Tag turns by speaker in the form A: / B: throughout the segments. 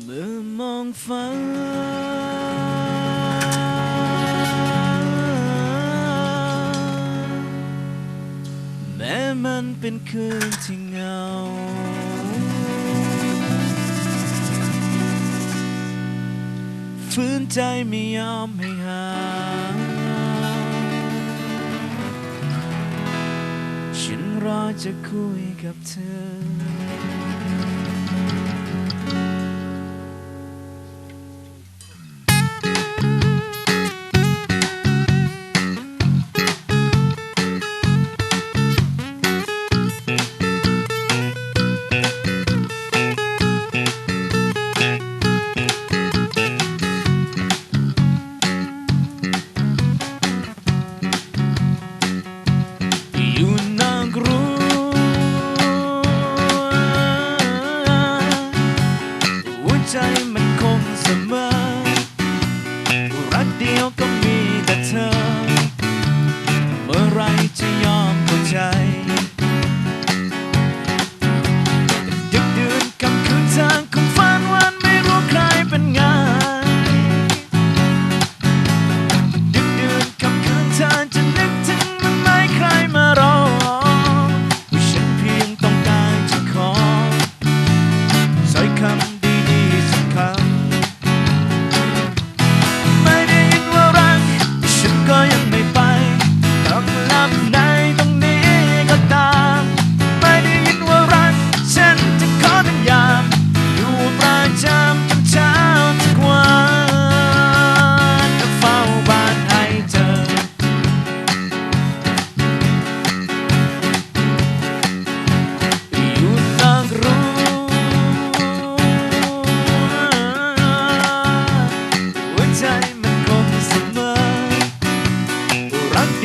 A: เมื่อมองฟ้า แม้มันเป็นคืนที่เงา ฟื้นใจไม่ยอมให้หา ฉันรอจะคุยกับเธอ ใจมันคงเสมอ รักเดียวก็มีแต่เธอ เมื่อไรจะ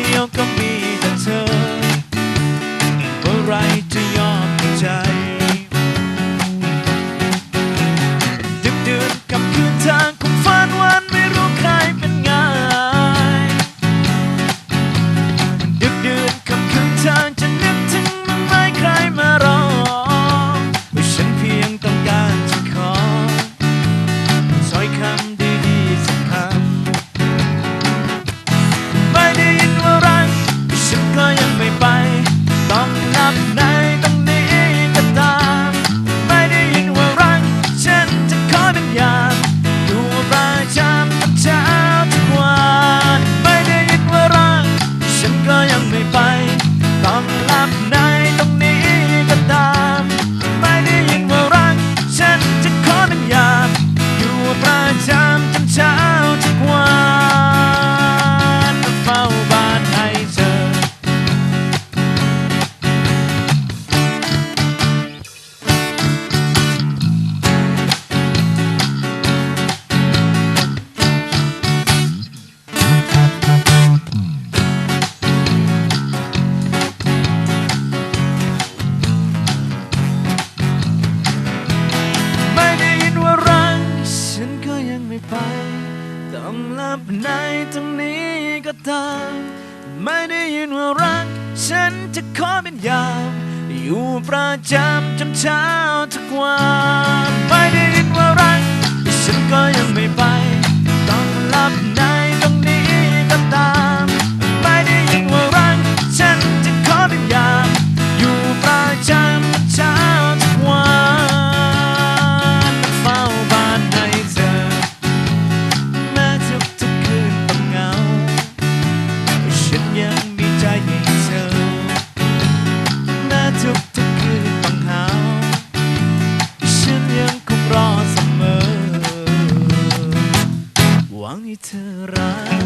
A: canción conmigo. ยังไม่ไป ต้องหลับในตรงนี้ก็ตาม ไม่ได้ยินว่ารัก ฉันจะขอเป็นยามอยู่ประจำจนเช้าทุกวัน ไม่ได้ยินว่ารัก ฉันก็ยังไม่ไป ฉันยังมีใจให้เธอแม้ทุกทุกคืนต้องหาฉันยังคงรอเสมอหวังให้เธอรัก